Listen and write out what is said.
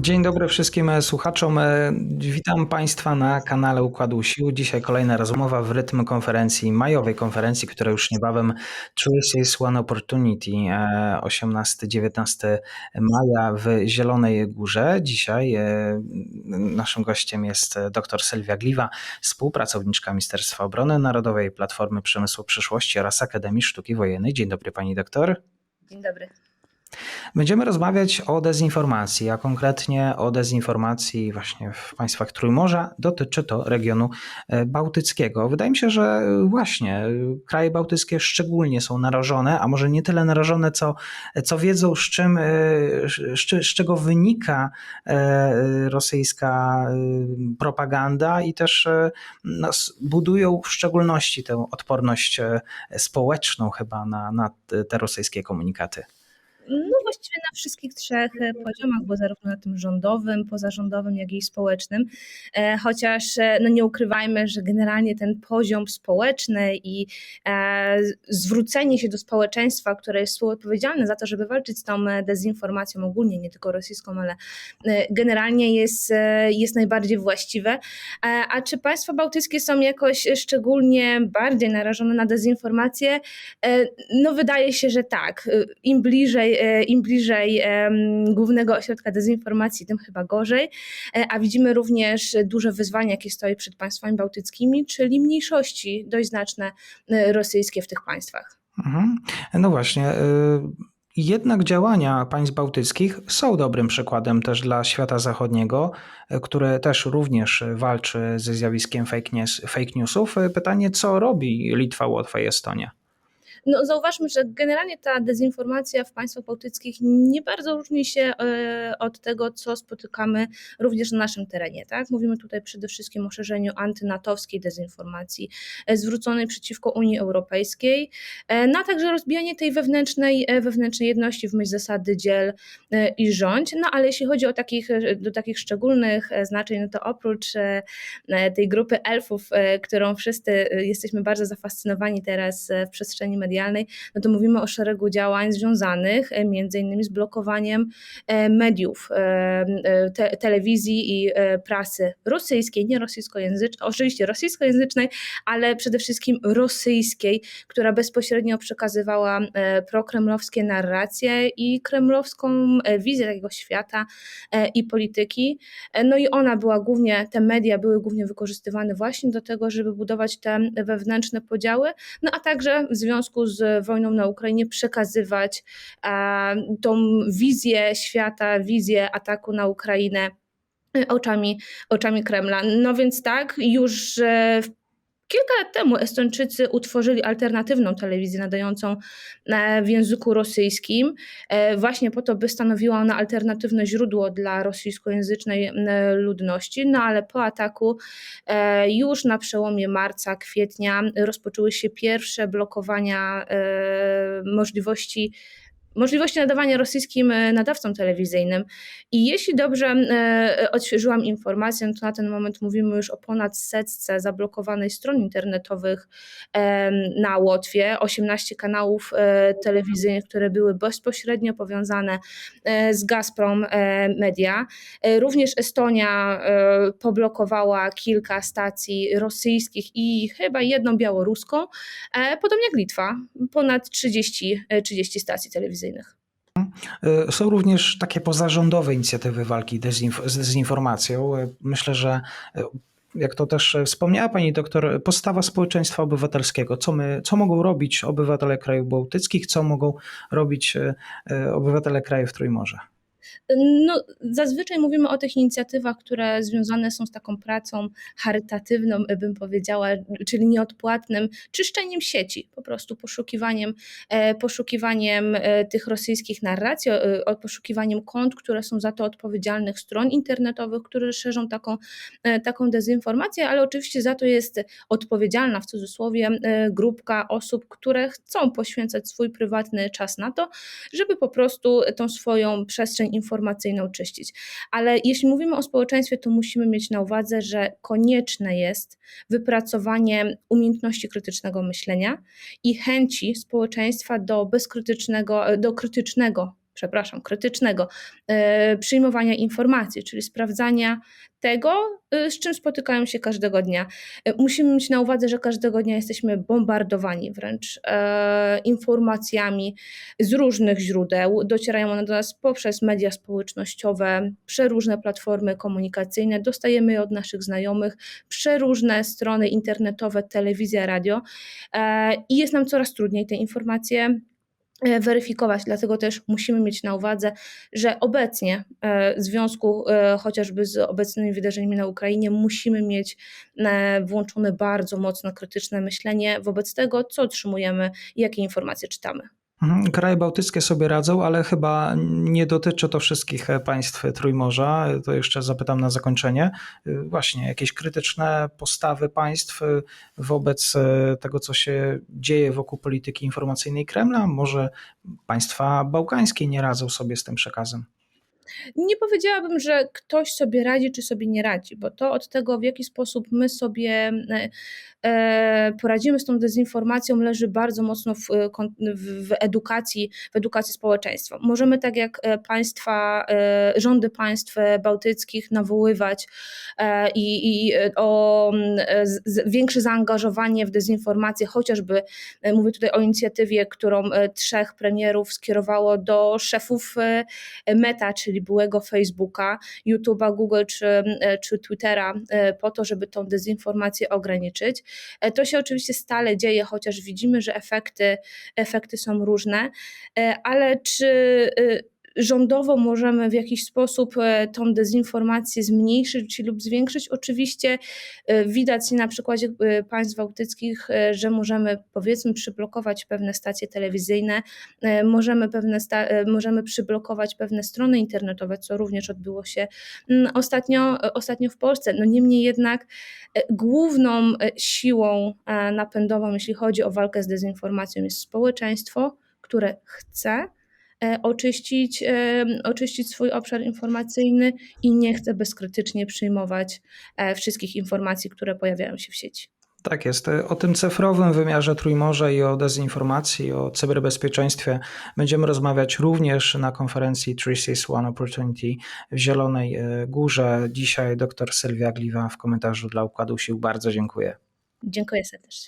Dzień dobry wszystkim e, słuchaczom. E, Witam Państwa na kanale Układu Sił. Dzisiaj kolejna rozmowa w rytm konferencji, majowej konferencji, która już niebawem Choices One Opportunity 18-19 maja w Zielonej Górze. Dzisiaj e, naszym gościem jest dr Sylwia Gliwa, współpracowniczka Ministerstwa Obrony Narodowej, Platformy Przemysłu Przyszłości oraz Akademii Sztuki Wojennej. Dzień dobry Pani doktor. Dzień dobry. Będziemy rozmawiać o dezinformacji, a konkretnie o dezinformacji właśnie w państwach Trójmorza. Dotyczy to regionu e, bałtyckiego. Wydaje mi się, że właśnie e, kraje bałtyckie szczególnie są narażone, a może nie tyle narażone, co, co wiedzą, z czym, e, z, z czego wynika rosyjska propaganda i też no, budują w szczególności tę odporność społeczną chyba na, na te rosyjskie komunikaty. No właściwie na wszystkich trzech e, poziomach, bo zarówno na tym rządowym, pozarządowym, jak i społecznym. E, chociaż e, no nie ukrywajmy, że generalnie ten poziom społeczny i zwrócenie się do społeczeństwa, które jest współodpowiedzialne za to, żeby walczyć z tą dezinformacją ogólnie, nie tylko rosyjską, ale generalnie jest, jest najbardziej właściwe. A czy państwa bałtyckie są jakoś szczególnie bardziej narażone na dezinformację? No wydaje się, że tak. Im bliżej im bliżej głównego ośrodka dezinformacji, tym chyba gorzej. E, a widzimy również duże wyzwania, jakie stoi przed państwami bałtyckimi, czyli mniejszości dość znaczne e, rosyjskie w tych państwach. Mhm. No właśnie. Jednak działania państw bałtyckich są dobrym przykładem też dla świata zachodniego, które też również walczy ze zjawiskiem fake, news, fake newsów. Pytanie, co robi Litwa, Łotwa i Estonia? No, zauważmy, że generalnie ta dezinformacja w państwach bałtyckich nie bardzo różni się e, od tego, co spotykamy również na naszym terenie. Tak? Mówimy tutaj przede wszystkim o szerzeniu antynatowskiej dezinformacji e, zwróconej przeciwko Unii Europejskiej, e, no a także rozbijanie tej wewnętrznej, wewnętrznej jedności w myśl zasady dziel i rządź. No ale jeśli chodzi o takich, do takich szczególnych znaczeń, no to oprócz tej grupy elfów, którą wszyscy jesteśmy bardzo zafascynowani teraz w przestrzeni medialnej, medialnej, no to mówimy o szeregu działań związanych e, między innymi z blokowaniem e, mediów, e, te, telewizji i prasy rosyjskiej, nie rosyjskojęzycznej, oczywiście rosyjskojęzycznej, ale przede wszystkim rosyjskiej, która bezpośrednio przekazywała prokremlowskie narracje i kremlowską wizję takiego świata i polityki. No i ona była głównie, te media były głównie wykorzystywane właśnie do tego, żeby budować te wewnętrzne podziały, no a także w związku z wojną na Ukrainie przekazywać tą wizję świata, wizję ataku na Ukrainę e, oczami, oczami Kremla. No więc tak, już e, w Kilka lat temu Estończycy utworzyli alternatywną telewizję nadającą e, w języku rosyjskim, e, właśnie po to, by stanowiła ona alternatywne źródło dla rosyjskojęzycznej ludności. No ale po ataku e, już na przełomie marca, kwietnia rozpoczęły się pierwsze blokowania możliwości możliwości nadawania rosyjskim e, nadawcom telewizyjnym. I jeśli dobrze e, odświeżyłam informację, to na ten moment mówimy już o ponad setce zablokowanej stron internetowych na Łotwie, 18 kanałów e, telewizyjnych, które były bezpośrednio powiązane z Gazprom Media. Również Estonia poblokowała kilka stacji rosyjskich i chyba jedną białoruską, podobnie jak Litwa, ponad 30, 30 stacji telewizyjnych. E, są również takie pozarządowe inicjatywy walki z dezinformacją. E, myślę, że e, jak to też wspomniała pani doktor, postawa społeczeństwa obywatelskiego. Co, my, co mogą robić obywatele krajów bałtyckich, co mogą robić obywatele krajów Trójmorza? No, zazwyczaj mówimy o tych inicjatywach, które związane są z taką pracą charytatywną, bym powiedziała, czyli nieodpłatnym czyszczeniem sieci, po prostu poszukiwaniem, e, poszukiwaniem e, tych rosyjskich narracji, poszukiwaniem kont, które są za to odpowiedzialnych, stron internetowych, które szerzą taką, e, taką dezinformację, ale oczywiście za to jest odpowiedzialna w cudzysłowie grupka osób, które chcą poświęcać swój prywatny czas na to, żeby po prostu tą swoją przestrzeń informacyjną czyścić. Ale jeśli mówimy o społeczeństwie, to musimy mieć na uwadze, że konieczne jest wypracowanie umiejętności krytycznego myślenia i chęci społeczeństwa do bezkrytycznego, do krytycznego przepraszam, krytycznego e, przyjmowania informacji, czyli sprawdzania tego, e, z czym spotykają się każdego dnia. E, Musimy mieć na uwadze, że każdego dnia jesteśmy bombardowani wręcz informacjami z różnych źródeł. Docierają one do nas poprzez media społecznościowe, przeróżne platformy komunikacyjne, dostajemy je od naszych znajomych, przeróżne strony internetowe, telewizja, radio i jest nam coraz trudniej te informacje weryfikować, dlatego też musimy mieć na uwadze, że obecnie e, w związku e, chociażby z obecnymi wydarzeniami na Ukrainie musimy mieć e, włączone bardzo mocno krytyczne myślenie wobec tego, co otrzymujemy i jakie informacje czytamy. Mhm, Kraje bałtyckie sobie radzą, ale chyba nie dotyczy to wszystkich e, państw Trójmorza. To jeszcze zapytam na zakończenie. Y, Właśnie, jakieś krytyczne postawy państw y, wobec e, tego, co się dzieje wokół polityki informacyjnej Kremla? Może państwa bałkańskie nie radzą sobie z tym przekazem? Nie powiedziałabym, że ktoś sobie radzi, czy sobie nie radzi, bo to od tego, w jaki sposób my sobie e, e, poradzimy z tą dezinformacją, leży bardzo mocno w, e, w, w edukacji, w edukacji społeczeństwa. Możemy tak jak państwa, rządy państw bałtyckich nawoływać i, i o większe zaangażowanie w dezinformację, chociażby mówię tutaj o inicjatywie, którą trzech premierów skierowało do szefów Meta, czyli byłego Facebooka, YouTube'a, Google czy, e, czy Twittera, e, po to, żeby tą dezinformację ograniczyć. E, To się oczywiście stale dzieje, chociaż widzimy, że efekty, efekty są różne, ale czy e, rządowo możemy w jakiś sposób e, tą dezinformację zmniejszyć lub zwiększyć? Oczywiście e, widać na przykładzie e, państw bałtyckich, że możemy powiedzmy przyblokować pewne stacje telewizyjne, możemy, pewne możemy przyblokować pewne strony internetowe, co również odbyło się mm, ostatnio, ostatnio w Polsce. No niemniej jednak główną siłą napędową, jeśli chodzi o walkę z dezinformacją, jest społeczeństwo, które chce oczyścić, e, oczyścić swój obszar informacyjny i nie chce bezkrytycznie przyjmować e, wszystkich informacji, które pojawiają się w sieci. Tak jest. O tym cyfrowym wymiarze Trójmorza i o dezinformacji, o cyberbezpieczeństwie będziemy rozmawiać również na konferencji 361 Opportunity w Zielonej e, Górze. Dzisiaj dr Sylwia Gliwa w komentarzu dla Układu Sił. Bardzo dziękuję. Dziękuję serdecznie.